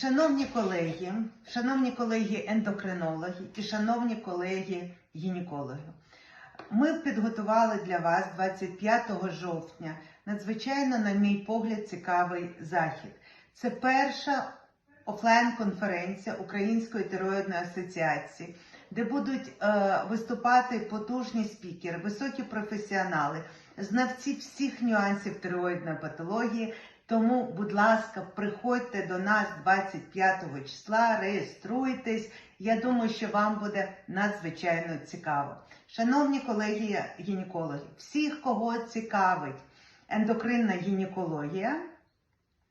Шановні колеги, шановні колеги ендокринологи і шановні колеги гінекологи, ми підготували для вас 25 жовтня надзвичайно, на мій погляд, цікавий захід. Це перша офлайн-конференція Української тироїдної асоціації, де будуть е, виступати потужні спікери, високі професіонали, знавці всіх нюансів тироїдної патології. Тому, будь ласка, приходьте до нас 25 числа, реєструйтесь. Я думаю, що вам буде надзвичайно цікаво. Шановні колеги гінекологи, всіх, кого цікавить ендокринна гінекологія,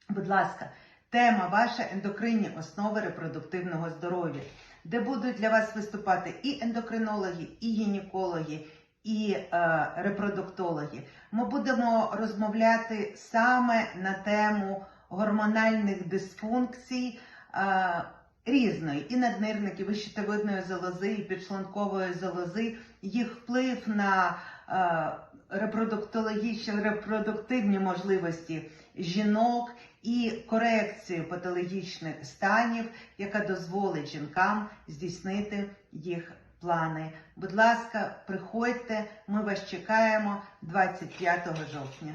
будь ласка, тема ваша ендокринні основи репродуктивного здоров'я, де будуть для вас виступати і ендокринологи, і гінекологи, і е, репродуктологи. Ми будемо розмовляти саме на тему гормональних дисфункцій е, різної і наднирників, і щитовидної залози, і підшлункової залози, їх вплив на е, репродуктологічні репродуктивні можливості жінок і корекцію патологічних станів, яка дозволить жінкам здійснити їх плани. Будь ласка, приходьте, ми вас чекаємо 25 жовтня.